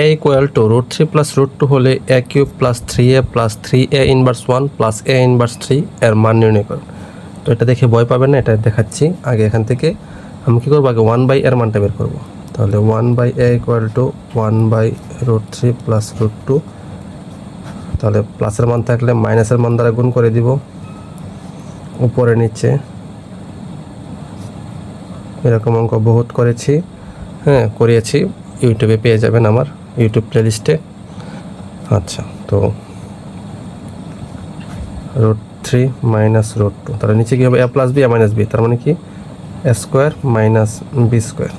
A equal to root three plus root two হলে A cube plus three A plus three A inverse one plus A inverse three এর মান নির্ণয় করুন তো এটা দেখে ভয় পাবেন না, এটা দেখাচ্ছি আগে এখান থেকে। আমি কী করব আগে ওয়ান বাই এর মানটা বের করব। তাহলে one by A equal to one by root three plus root two তাহলে প্লাসের মান থাকলে মাইনাসের মান দ্বারা গুণ করে দিব। উপরে নিচে। এরকম অঙ্ক বহুত করেছি। হ্যাঁ করিয়েছি। ইউটিউবে পেয়ে যাবেন আমার ইউটিউব প্লেলিস্টে। আচ্ছা তো root three minus root two, তাহলে নিচে কী হবে? A plus B, A minus B, তার মানে কি? A square minus B square.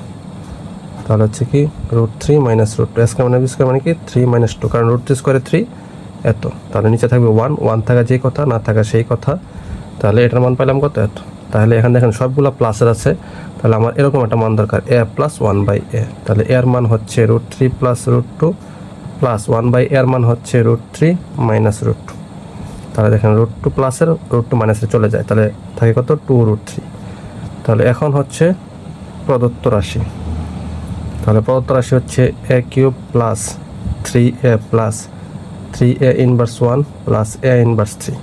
তাহলে হচ্ছে কি, root three minus root two square minus B square মানে কি? থ্রি মাইনাস টু, কারণ রুট থ্রি স্কোয়ারে থ্রি, এত। তাহলে নিচে থাকবে ওয়ান ওয়ান থাকা যেই কথা, না থাকা সেই কথা, তাহলে এটার মান পাইলাম কত? এত। তাহলে এখানে দেখেন সবগুলো প্লাসের আছে। তাহলে আমার এরকম একটা মান দরকার। A plus one by A তাহলে এর মান হচ্ছে root three plus root two plus one by এর মান হচ্ছে root three minus root two তাহলে দেখেন রুট টু প্লাসের রুট টু মাইনাসে চলে যায়। তাহলে থাকে কত? টু রুট থ্রি তাহলে এখন হচ্ছে প্রদত্ত রাশি। তাহলে প্রদত্ত রাশি হচ্ছে A cube plus three A plus three A inverse one plus A inverse three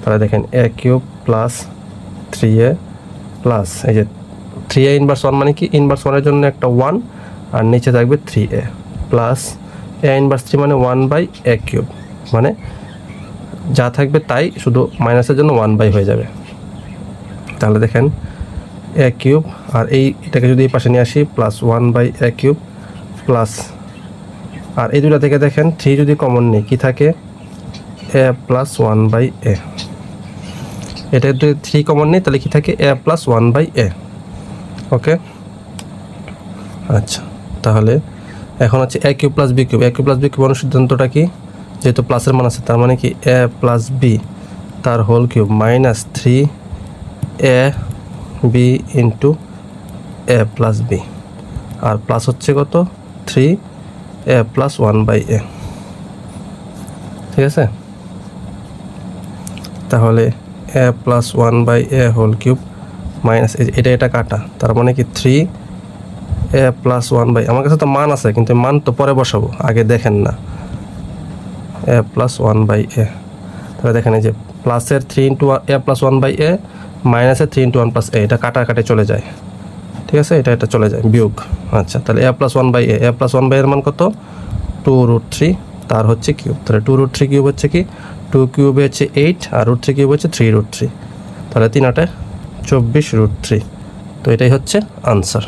তাহলে দেখেন A cube plus three A plus এই যে থ্রি এ ইনভার্স ওয়ান মানে কি? ইনভার্স ওয়ানের জন্য একটা ওয়ান আর নিচে থাকবে three A plus A inverse three মানে ওয়ান বাই এ কিউব মানে যা থাকবে তাই শুধু মাইনাসের জন্য ওয়ান বাই হয়ে যাবে। তাহলে দেখেন এ কিউব আর এই এটাকে যদি এই পাশে নিয়ে আসি plus one by A cube plus আর এই দুটা থেকে দেখেন থ্রি যদি কমন নেই, কী থাকে? A plus one by A এটা যদি থ্রি কমন নেই, তাহলে কি থাকে? A plus one by A okay আচ্ছা তাহলে এখন হচ্ছে A cube plus B cube A cube plus B cube সিদ্ধান্তটা কি? যেহেতু প্লাসের মান আছে, তার মানে কি? এ প্লাস বি তার whole cube minus three A B into A plus B R plus হচ্ছে কত? Three A plus one by A ঠিক আছে? তাহলে A plus one by A whole cube minus এটা এটা কাটা। তার মানে কি three A plus one by আমার কাছে তো মান আছে, কিন্তু মান তো পরে বসাবো, আগে দেখেন না। A plus one by A তাহলে দেখেন এই যে প্লাসের three into A plus one by A মাইনাসের three into one plus A এটা কাটা কাটে চলে যায়। ঠিক আছে? এটা এটা চলে যায়, বিয়োগ। আচ্ছা তাহলে A plus one by A A plus one by এর মান কত? টু রুট থ্রি তার হচ্ছে কিউব তাহলে টু রুট থ্রি কিউব হচ্ছে কি? টু কিউব হচ্ছে এইট আর রুট থ্রি কিউব হচ্ছে থ্রি রুট থ্রি তাহলে তিন আটে চব্বিশ রুট থ্রি তো এটাই হচ্ছে আনসার